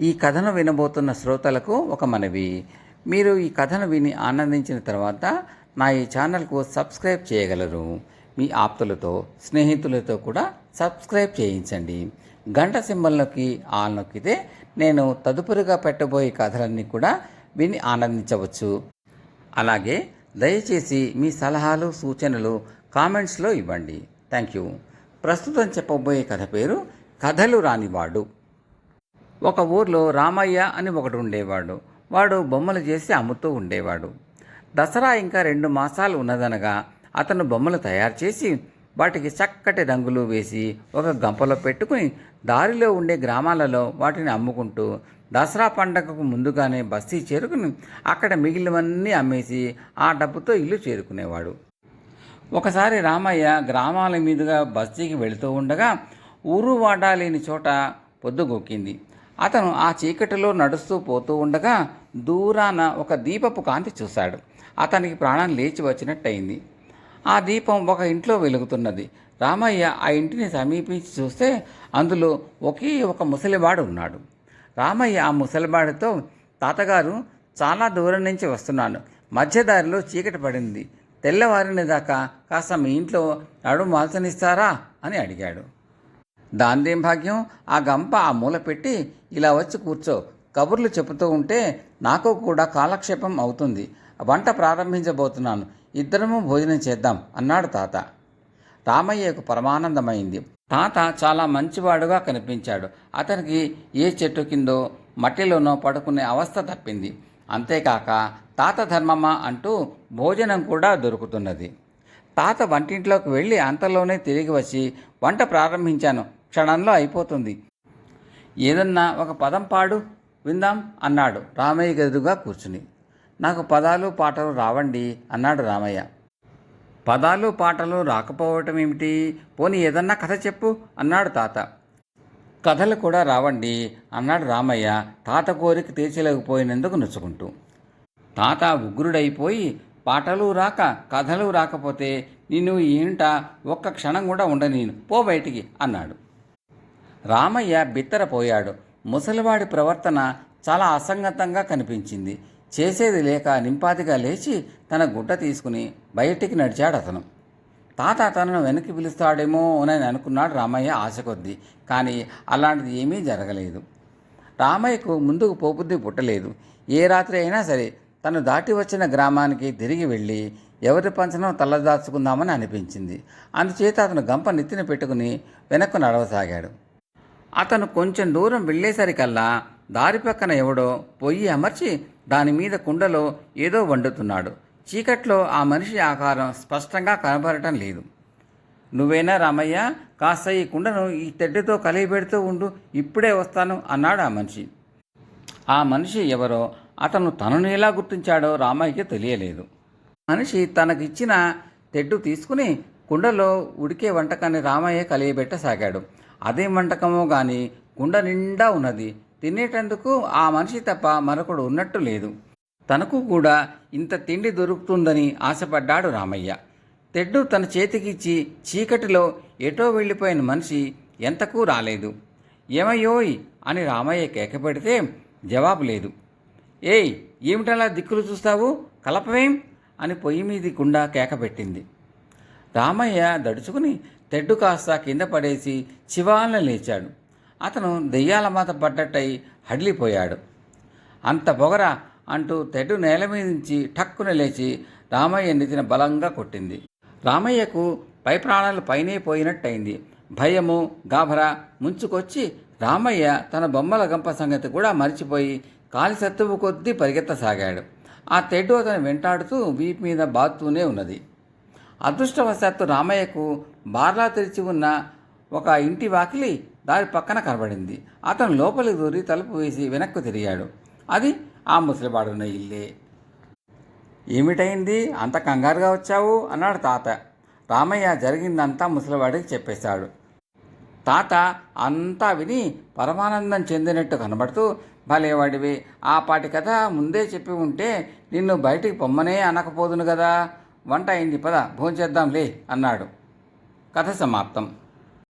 ఈ కథను వినబోతున్న శ్రోతలకు ఒక మనవి. మీరు ఈ కథను విని ఆనందించిన తర్వాత నా ఈ ఛానల్కు సబ్స్క్రైబ్ చేయగలరు. మీ ఆప్తులతో స్నేహితులతో కూడా సబ్స్క్రైబ్ చేయించండి. గంట సింబల్లోకి ఆల్ నొక్కితే నేను తదుపరిగా పెట్టబోయే కథలన్నీ కూడా విని ఆనందించవచ్చు. అలాగే దయచేసి మీ సలహాలు సూచనలు కామెంట్స్లో ఇవ్వండి. Thank you. ప్రస్తుతం చెప్పబోయే కథ పేరు కథలు రానివాడు. ఒక ఊర్లో రామయ్య అని ఒకడు ఉండేవాడు. వాడు బొమ్మలు చేసి అమ్ముతూ ఉండేవాడు. దసరా ఇంకా రెండు మాసాలు ఉన్నదనగా అతను బొమ్మలు తయారు చేసి వాటికి చక్కటి రంగులు వేసి ఒక గంపలో పెట్టుకుని దారిలో ఉండే గ్రామాలలో వాటిని అమ్ముకుంటూ దసరా పండగకు ముందుగానే బస్తీ చేరుకుని అక్కడ మిగిలినవన్నీ అమ్మేసి ఆ డబ్బుతో ఇల్లు చేరుకునేవాడు. ఒకసారి రామయ్య గ్రామాల మీదుగా బస్తీకి వెళుతూ ఉండగా ఊరు వాడా లేని చోట పొద్దుగొక్కింది అతను ఆ చీకటిలో నడుస్తూ పోతూ ఉండగా దూరాన ఒక దీపపు కాంతి చూశాడు. అతనికి ప్రాణం లేచి వచ్చినట్టయింది. ఆ దీపం ఒక ఇంట్లో వెలుగుతున్నది. రామయ్య ఆ ఇంటిని సమీపించి చూస్తే అందులో ఒకే ఒక ముసలివాడు ఉన్నాడు. రామయ్య ఆ ముసలివాడితో తాతగారు చాలా దూరం నుంచి వస్తున్నాను. మధ్యదారిలో చీకటి పడింది. తెల్లవారిన దాకా కాస్త మీ ఇంట్లో నడుమాల్చనిస్తారా అని అడిగాడు. దాందేం భాగ్యం? ఆ గంప ఆ మూల పెట్టి ఇలా వచ్చి కూర్చో. కబుర్లు చెబుతూ ఉంటే నాకు కూడా కాలక్షేపం అవుతుంది. వంట ప్రారంభించబోతున్నాను. ఇద్దరము భోజనం చేద్దాం అన్నాడు తాత. రామయ్యకు పరమానందమైంది. తాత చాలా మంచివాడుగా కనిపించాడు. అతనికి ఏ చెట్టు కిందో మట్టిలోనో పడుకునే అవస్థ తప్పింది. అంతేకాక తాత ధర్మమా అంటూ భోజనం కూడా దొరుకుతున్నది. తాత వంటింట్లోకి వెళ్ళి అంతలోనే తిరిగి వచ్చి వంట ప్రారంభించాను. క్షణంలో అయిపోతుంది. ఏదన్నా ఒక పదం పాడు విందాం అన్నాడు. రామయ్య గదుగా కూర్చుని. నాకు పదాలు పాటలు రావండి అన్నాడు రామయ్య. పదాలు పాటలు రాకపోవటం ఏమిటి? పోనీ ఏదన్నా కథ చెప్పు అన్నాడు తాత. కథలు కూడా రావండి అన్నాడు రామయ్య తాత కోరిక తీర్చలేకపోయినందుకు నొచ్చుకుంటూ. తాత ఉగ్రుడైపోయి పాటలు రాక కథలు రాకపోతే నిన్ను ఈ ఇంట ఒక్క క్షణం కూడా ఉండనీను. పో బయటికి అన్నాడు. రామయ్య బిత్తరపోయాడు. ముసలివాడి ప్రవర్తన చాలా అసంగతంగా కనిపించింది. చేసేది లేక నింపాదిగా లేచి తన గుడ్డ తీసుకుని బయటికి నడిచాడు అతను తాత తనను వెనక్కి పిలుస్తాడేమో అని అనుకున్నాడు రామయ్య ఆశ కొద్దీ కానీ అలాంటిది ఏమీ జరగలేదు. రామయ్యకు ముందుకు పోబుద్ధి పుట్టలేదు. ఏ రాత్రి అయినా సరే తను దాటి వచ్చిన గ్రామానికి తిరిగి వెళ్ళి ఎవరి పంచనం తలదాచుకుందామని అనిపించింది. అందుచేత అతను గంప నెత్తిన పెట్టుకుని వెనక్కు నడవసాగాడు. అతను కొంచెం దూరం వెళ్ళేసరికల్లా దారి పక్కన ఎవడో పొయ్యి అమర్చి దాని మీద కుండలో ఏదో వండుతున్నాడు. చీకట్లో ఆ మనిషి ఆకారం స్పష్టంగా కనబడటం లేదు. నువ్వేనా రామయ్య? కాస్త ఈ కుండను ఈ తెడ్డుతో కలిగిపెడుతూ ఉండు ఇప్పుడే వస్తాను అన్నాడు ఆ మనిషి. ఆ మనిషి ఎవరో అతను తనను ఎలా గుర్తించాడో రామయ్యకి తెలియలేదు. మనిషి తనకిచ్చిన తెడ్డు తీసుకుని కుండలో ఉడికే వంటకాన్ని రామయ్య కలియబెట్టసాగాడు. అదేం వంటకమో కానీ కుండ నిండా ఉన్నది. తినేటందుకు ఆ మనిషి తప్ప మరొకడు ఉన్నట్టు లేదు. తనకు కూడా ఇంత తిండి దొరుకుతుందని ఆశపడ్డాడు రామయ్య. తెడ్డు తన చేతికిచ్చి చీకటిలో ఎటో వెళ్ళిపోయిన మనిషి ఎంతకు రాలేదు. ఏమయ్యోయ్ అని రామయ్య కేకపెడితే జవాబు లేదు. ఏయ్ ఏమిటలా దిక్కులు చూస్తావు? కలపవేం? అని పొయ్యి మీది గుండా కేకపెట్టింది. రామయ్య దడుచుకుని తెడ్డు కాస్త కింద పడేసి శివాలను లేచాడు. అతను దెయ్యాల మాత పడ్డట్టయి హడిలిపోయాడు. అంత పొగర అంటూ తెడ్డు నేల మీద నుంచి ఠక్కున లేచి రామయ్య నెత్తిన బలంగా కొట్టింది. రామయ్యకు పై ప్రాణాలు పైనే పోయినట్టయింది. భయము గాభరా ముంచుకొచ్చి రామయ్య తన బొమ్మల గంప సంగతి కూడా మరిచిపోయి కాలి సత్తువు కొద్దీ పరిగెత్తసాగాడు. ఆ తెడ్డు అతను వెంటాడుతూ వీపు మీద బాతూనే ఉన్నది. అదృష్టవశాత్తు రామయ్యకు బార్లా తెరిచి ఉన్న ఒక ఇంటి వాకిలి దారి పక్కన కనబడింది. అతను లోపలికి దూరి తలుపు వేసి వెనక్కు తిరిగాడు. అది ఆ ముసలివాడున్న ఇల్లే. ఏమిటైంది? అంత కంగారుగా వచ్చావు? అన్నాడు తాత. రామయ్య జరిగిందంతా ముసలివాడికి చెప్పేశాడు. తాత అంతా విని పరమానందం చెందినట్టు కనబడుతూ భలేవాడివి ఆ పాటి కథ ముందే చెప్పి ఉంటే నిన్ను బయటికి పొమ్మనే అనకపోదును కదా? వంట అయింది పద భోంచేద్దాంలే అన్నాడు. కథ సమాప్తం.